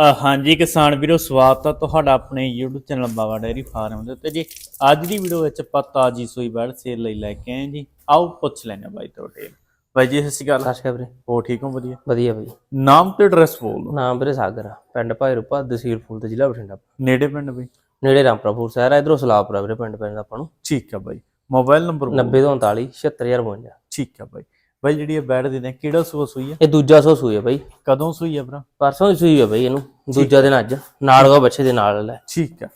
ਹਾਂਜੀ ਕਿਸਾਨ ਵੀਰੋ ਸਵਾਗਤ ਹੈ ਤੁਹਾਡਾ ਆਪਣੇ YouTube channel Baba dairy farm ਦੇ ਉੱਤੇ ਜੀ। ਅੱਜ ਦੀ ਵੀਡੀਓ ਵਿੱਚ ਆਪਾਂ ਤਾਜੀ ਸੂਈ ਬੈੜ ਸੇਲ ਲਈ ਲੈ ਕੇ ਆਏ ਜੀ। ਆਓ ਪੁੱਛ ਲੈਣੇ ਬਾਈ ਤੁਹਾਡੇ। ਬਾਈ ਜੀ ਸਤਿ ਸ਼੍ਰੀ ਅਕਾਲ। ਸਤਿ ਸ਼੍ਰੀ ਅਕਾਲ ਵੀਰੇ। ਹੋ ਠੀਕ ਹੋ? ਵਧੀਆ। ਵਧੀਆ ਬਾਈ। ਨਾਮ ਤੇ ਐਡਰੈਸ ਬੋਲ ਦਿਓ। ਨਾਮ ਵੀਰੇ ਸਾਗਰ ਆ। ਪਿੰਡ ਭਾਈ ਰੂਪਾ ਤਹਿਸੀਲ ਫੂਲ ਤੇ ਜ਼ਿਲ੍ਹਾ ਬਠਿੰਡਾ। ਨੇੜੇ ਪਿੰਡ ਬਈ? ਨੇੜੇ ਰਾਮਪੁਰ ਸ਼ਹਿਰ ਆ ਇਧਰੋਂ ਸਲਾਪੁਰਾ ਵੀਰੇ ਪਿੰਡ ਪੈਂਦਾ ਆਪਾਂ ਨੂੰ। ਠੀਕ ਆ ਬਾਈ। ਮੋਬਾਈਲ ਨੰਬਰ 90 ਤੋਂ 39 76052 ਠੀਕ ਆ ਬਾਈ। ਬਾਈ ਜਿਹੜੀ ਇਹ ਬੈੜ ਦੇ ਨੇ ਕਿਹੜਾ ਸੂਆ ਸੂਈ ਹੈ ਇਹ ਦੂਜਾ ਸੋ ਸੂਈ ਹੈ ਬਾਈ। ਕਦੋਂ ਸੂਈ ਹੈ ਭਰਾ? ਪਰਸੋਂ ਦੀ ਸੂਈ ਹੈ ਬਾਈ ਇਹਨੂੰ ਦੂਜਾ ਦਿਨ ਅੱਜ ਨਾਲ ਦਾ ਬੱਚੇ ਦੇ ਨਾਲ ਲੈ। ਠੀਕ ਆ।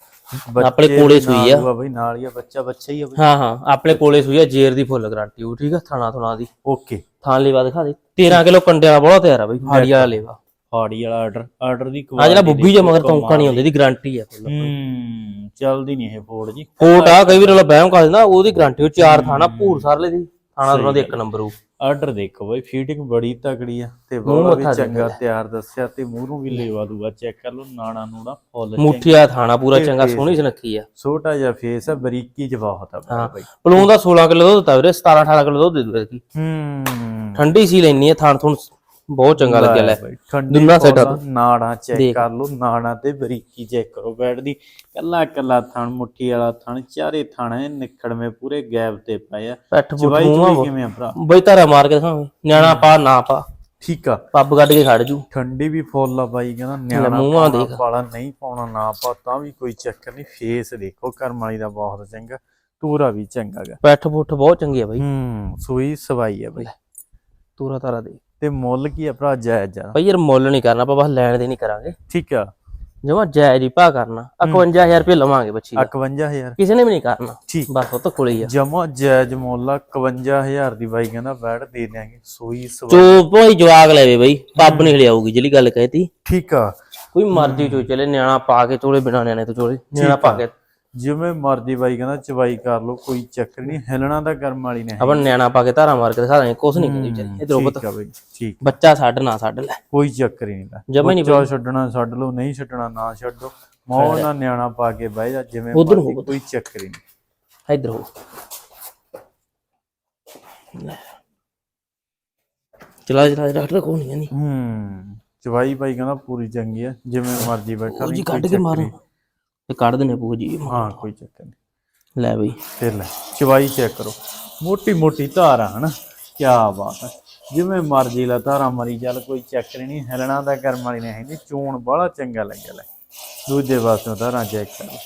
ਆਪਣੇ ਕੋਲੇ ਸੂਈ ਆ। ਬਾਈ ਨਾਲ ਹੀ ਆ ਬੱਚਾ ਬੱਚਾ ਹੀ ਆ ਬਾਈ। ਹਾਂ ਹਾਂ ਆਪਣੇ ਕੋਲੇ ਸੂਈ ਹੈ ਜੇਰ ਦੀ ਫੁੱਲ ਗਾਰੰਟੀ ਉਹ ਠੀਕ ਆ ਥਾਣਾ ਥੁਣਾ ਦੀ। ਓਕੇ। ਥਾਣ ਲੇਵਾ ਦਿਖਾ ਦੇ। 13 ਕਿਲੋ ਕੰਡੇ ਵਾਲਾ ਬਹੁਤ ਤਿਆਰ ਆ ਬਾਈ ਫਾੜੀ ਵਾਲਾ ਲੇਵਾ। ਫਾੜੀ ਵਾਲਾ ਆਰਡਰ ਆਰਡਰ ਦੀ ਆ ਜਿਹੜਾ ਬੁੱਗੀ ਜਿਹਾ ਮਗਰ ਤੌਂਕਾ ਨਹੀਂ ਹੁੰਦੀ ਦੀ ਗਾਰੰਟੀ ਆ ਫੁੱਲ। ਹੂੰ ਚੱਲਦੀ ਨਹੀਂ ਇਹ ਫੋੜ ਜੀ। ਕੋਟ ਆ ਕਈ ਵਾਰ ਬਹਿਮ ਕਰ ਦਿੰਦਾ ਉਹਦੀ ਗਾਰੰਟੀ ਉਹ ਚਾਰ ਥਾਣਾ ਭੂਰ ਸਰਲੇ ਦੀ ਥਾਣਾ ਥੁਣਾ ਦੇ ਇੱਕ ਨੰਬਰ ਉਹ ਆਰਡਰ ਦੇਖੋ ਬਾਈ ਫੀਟਿੰਗ ਬੜੀ ਤਕੜੀ ਆ ਤੇ ਬਹੁਤ ਵੀ ਚੰਗਾ ਤਿਆਰ ਦੱਸਿਆ ਤੇ ਮੂਹਰੋਂ ਵੀ ਲੇਵਾ ਦੂਗਾ ਚੈੱਕ ਕਰ ਲਓ ਨਾਣਾ ਨੂੜਾ ਫੁੱਲ ਮੁੱਠੀਆ ਥਾਣਾ ਪੂਰਾ ਚੰਗਾ ਸੋਹਣੀ ਸੁਨੱਖੀ ਆ। ਛੋਟਾ ਜਿਹਾ ਫੇਸ ਆ ਬਰੀਕੀ ਚ ਬਹੁਤ ਆ। ਬਾਈ। ਪਲੂਨ ਦਾ 16 ਕਿਲੋ ਦੁੱਧ ਦਿੱਤਾ ਵੀਰੇ 17 18 ਕਿਲੋ ਦੁੱਧ ਦੇ ਦੂ ਇਹਦੀ ਹੂੰ। ਠੰਡੀ ਸੀ ਲੈਣੀ ਹੈ ਥਾਣ ਥੁਣ ਬਹੁਤ ਚੰਗਾ ਲੱਗਿਆ ਲੈ। ਸਾਈਡਾਂ ਫੁੱਲ ਆ, ਨਾੜਾਂ ਚੈੱਕ। ਕਰ ਲਓ ਨਾੜਾਂ ਤੇ ਬਰੀਕੀ ਚੈੱਕ ਕਰੋ ਬੈਡ ਦੀ ਕੱਲਾ ਕੱਲਾ ਥਣ ਮੁੱਠੀ ਵਾਲਾ ਥਣ ਚਾਰੇ ਥਣ ਨਿਖੜਵੇਂ ਪੂਰੇ ਗੈਪ ਤੇ ਪਏ ਆ। ਪੈਠ ਚੁਈ ਕਿਵੇਂ ਆ ਭਰਾ? ਬਈ ਧਾਰਾ ਮਾਰ ਕੇ ਦਿਖਾਵੇਂ ਨਿਆਣਾ ਪਾ ਨਾ ਪਾ। ਠੀਕ ਆ। ਪੱਬ ਕੱਢ ਕੇ ਖੜ ਜੂ। ਠੰਡੀ ਵੀ ਫੁੱਲ ਆ ਬਾਈ ਕਹਿੰਦਾ ਨਿਆਣਾ ਮੂੰਹਾਂ ਦੇਖ। ਵਾਲਾ ਨਹੀਂ ਪਾਉਣਾ ਨਾ ਪਾ ਤਾਂ ਵੀ ਕੋਈ ਚੱਕਰ ਨਹੀਂ। ਫੇਸ ਦੇਖੋ ਕਰਮ ਵਾਲੀ ਦਾ ਬਹੁਤ ਚੰਗਾ। ਤੂਰਾ ਵੀ ਚੰਗਾ ਗਾ। ਪੈਠ ਫੁੱਟ ਬਹੁਤ ਚੰਗੀ ਆ ਬਈ। ਹੂੰ ਸੂਈ ਸਵਾਈ ਆ ਬਾਈ। ਤੂਰਾ ਤਾਰਾ ਦੇ ਤੇ ਮੁੱਲ ਕੀ ਆ ਭਰਾ ਜਾਇਜ਼ ਆ? ਬਈ ਯਾਰ ਮੁੱਲ ਨਹੀਂ ਕਰਨਾ ਆਪਾਂ ਬਸ ਲੈਣ ਦੇ ਨਹੀਂ ਕਰਾਂਗੇ। ਠੀਕ ਆ। ਜਮਾ ਜਾਇਜ਼ ਹੀ ਭਾ ਕਰਨਾ। 51000 ਰੁਪਏ ਲਵਾਂਗੇ ਬੱਚੀ ਦਾ। 51000 ਕਿਸੇ ਨੇ ਵੀ ਨਹੀਂ ਕਰਨਾ। ਠੀਕ। ਬਸ ਉਹ ਤਾਂ ਕੋਲੇ ਹੀ ਆ। ਜਮਾ ਜਾਇਜ਼ ਮੁੱਲ ਆ 51000 ਦੀ ਬਾਈ ਕਹਿੰਦਾ ਬੈੜ ਦੇ ਦਿਆਂਗੇ ਸੂਈ ਸਵਾਈ। ਚੋ ਭਾਈ ਜਵਾਗ ਲੈਵੇ ਬਈ ਪੱਬ ਨਹੀਂ ਲਿਆਊਗੀ ਜਿਹੜੀ ਗੱਲ ਕਹਿਤੀ। ਠੀਕ ਆ। ਕੋਈ ਮਰਜ਼ੀ ਚੋ ਚਲੇ ਨਿਆਣਾ ਪਾ ਕੇ ਚੋਲੇ ਬਿਨਾ ਨਿਆਣੇ ਤੋਂ ਚੋਲੇ ਨਿਆਣਾ ਪਾ ਕੇ ਜਿਵੇਂ ਮਰਜ਼ੀ ਬਾਈ ਕਹਿੰਦਾ ਚਵਾਈ ਕਰ ਲਓ ਕੋਈ ਚੱਕਰ ਨਹੀਂ ਹਿਲਣਾ ਤਾਂ ਕਰਮ ਵਾਲੀ ਨੇ। ਆਪਾਂ ਨਿਆਣਾ ਪਾ ਕੇ ਧਾਰਾ ਮਾਰ ਕੇ ਦਿਖਾ ਦਾਂਗੇ ਕੁਛ ਨਹੀਂ ਕਹਿੰਦੀ ਵਿਚਾਰੀ ਇਧਰੋਂ ਠੀਕ ਆ ਬਾਈ ਠੀਕ। ਬੱਚਾ ਛੱਡ ਨਾ ਛੱਡ ਲੈ। ਕੋਈ ਚੱਕਰ ਹੀ ਨਹੀਂ ਜਮਾਂ ਹੀ ਨਹੀਂ ਬੱਚਾ ਛੱਡਣਾ ਛੱਡ ਲਓ ਨਹੀਂ ਛੱਡਣਾ ਨਾ ਛੱਡੋ। ਮੌਨ ਨਾਲ ਨਿਆਣਾ ਪਾ ਕੇ ਬਹਿ ਜਾ ਜਿਵੇਂ ਉੱਧਰ ਹੋ, ਕੋਈ ਚੱਕਰ ਹੀ ਨਹੀਂ। ਇਧਰ ਹੋ। ਲੈ। ਚਲਾ ਚਲਾ ਡਾਕਟਰ ਕੋਲ ਨਹੀਂ ਆਂਦੀ ਹੂੰ ਚਵਾਈ ਬਾਈ ਕਹਿੰਦਾ ਪੂਰੀ ਚੰਗੀ ਆ ਜਿਵੇਂ ਮਰਜ਼ੀ ਬੈਠਾ ਨਹੀਂ ਕੱਢ ਕੋਈ ਕੇ ਚੱਕਰ ਮਾਰੋ। ਨਹੀਂ। ਤੇ ਕੱਢ ਦਿੰਨੇ ਪੂ ਜੀ ਹਾਂ ਕੋਈ ਚੱਕਰ ਨਹੀਂ। ਲੈ ਬਈ। ਫਿਰ ਲੈ ਚਵਾਈ ਚੈੱਕ ਕਰੋ। ਮੋਟੀ ਮੋਟੀ ਧਾਰਾ ਹਨਾ? ਕੀ ਬਾਤ ਹੈ। ਜਿਵੇਂ ਮਰਜ਼ੀ ਲਾ ਧਾਰਾ ਮਰੀ ਚੱਲ ਕੋਈ ਚੱਕਰ ਨਹੀਂ। ਹਿਲਣਾ ਦਾ ਕਰਮ ਵਾਲੀ ਨੇ ਹੈਗੀ ਚੋਣ ਬੜਾ ਚੰਗਾ ਲੱਗਿਆ ਲੈ। ਦੂਜੇ ਪਾਸੋਂ ਧਾਰਾ ਚੈੱਕ ਕਰੋ।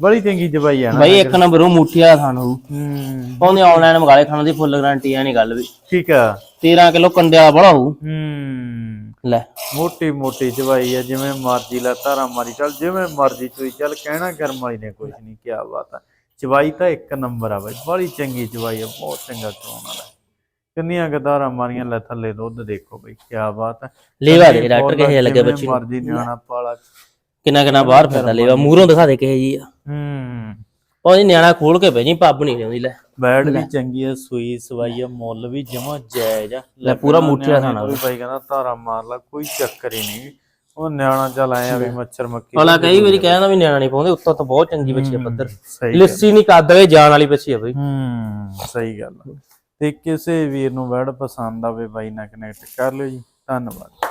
ਬੜੀ ਚੰਗੀ ਚਵਾਈ ਆ ਨਾ ਬਈ ਇੱਕ ਨੰਬਰ ਉਹ ਮੁੱਠੀ ਵਾਲਾ ਖਾਣ ਹੋਊ। ਹੂੰ। ਪਾਉਂਦੇ ਆਨਲਾਈਨ ਮੰਗਾ ਲੈ ਖਾਣ ਦੀ ਫੁੱਲ ਗਾਰੰਟੀ ਆ ਨਹੀਂ ਗੱਲ ਵੀ। ਠੀਕ ਆ। 13 ਕਿਲੋ ਕੰਡੇ ਵਾਲਾ ਬੜਾ ਹੋਊ। ਹੂੰ। ਲੈ। ਮੋਟੀ ਮੋਟੀ ਚਵਾਈ ਆ ਜਿਵੇਂ ਮਰਜ਼ੀ ਲਾ ਧਾਰਾ ਮਾਰੀ ਚੱਲ ਜਿਵੇਂ ਮਰਜ਼ੀ ਚੋਈ ਚੱਲ ਕਹਿਣਾ ਵਾਲੀ ਨੇ ਕੁਝ ਨਹੀਂ ਕੀ ਬਾਤ ਆ। ਚਵਾਈ ਤਾਂ ਇੱਕ ਨੰਬਰ ਆ ਬਾਈ ਬੜੀ ਚੰਗੀ ਚਵਾਈ ਆ ਬਹੁਤ ਚੰਗਾ ਚੋਣ ਵਾਲਾ। ਕਿੰਨੀਆਂ ਗਦਾਰਾਂ ਮਾਰੀਆਂ ਲੈ ਥੱਲੇ ਦੁੱਧ ਦੇਖੋ ਬਈ ਕੀ ਬਾਤ ਆ। ਲੇਵਾ ਦੇ ਡਾਕਟਰ ਕਿਹੇ ਲੱਗੇ ਬੱਚੀ ਮਰਜ਼ੀ ਨਿਆਣਾ ਪਾਲਾ। ਕਿੰਨਾ ਕਿੰਨਾ ਬਾਹਰ ਫਿਰਦਾ ਲੇਵਾ ਮੂਹਰੋਂ ਦਿਖਾ ਦੇ ਕਿਹੇ ਜੀ ਆ। ਹੂੰ। ਪਾਉਂਦੀ ਨਿਆਣਾ ਖੋਲ ਕੇ ਨਹੀਂ ਪੱਬ ਨਹੀਂ ਲਿਆਉਂਦੀ ਲੈ। ਬੈਡ ਵੀ ਚੰਗੀ ਆ ਸੂਈ ਸਵਾਈ ਆ ਮੁੱਲ ਵੀ ਜਮਾ ਜਾਇਜ਼ ਆ। ਲੈ ਪੂਰਾ ਮੁੱਠੀ ਦਾ ਖਾਣਾ। ਕੋਈ ਬਾਈ ਕਹਿੰਦਾ ਧਾਰਾ ਮਾਰ ਲਾ ਕੋਈ ਚੱਕਰ ਹੀ ਨਹੀਂ। ਉਹ ਨਿਆਣਾ ਚੱਲ ਆਇਆ ਵੀ ਮੱਛਰ ਮੱਖੀ ਭਲਾ ਕਈ ਵਾਰੀ ਕਹਿੰਦਾ ਵੀ ਨਿਆਣਾ ਨਹੀਂ ਪਾਉਂਦੇ ਉੱਤੋਂ ਤਾਂ ਬਹੁਤ ਚੰਗੀ ਬੱਚੀ ਆ ਪੱਧਰ। ਲੱਸੀ ਨਹੀਂ ਕੱਦਵੇ ਜਾਣ ਵਾਲੀ ਬੱਚੀ ਆ ਬਈ। ਹੂੰ ਸਹੀ ਗੱਲ। ਤੇ ਕਿਸੇ ਵੀਰ ਨੂੰ ਵਰਡ ਪਸੰਦ ਆਵੇ ਬਾਈ ਨਾਲ ਕਨੈਕਟ ਕਰ ਲਿਓ ਜੀ। ਧੰਨਵਾਦ।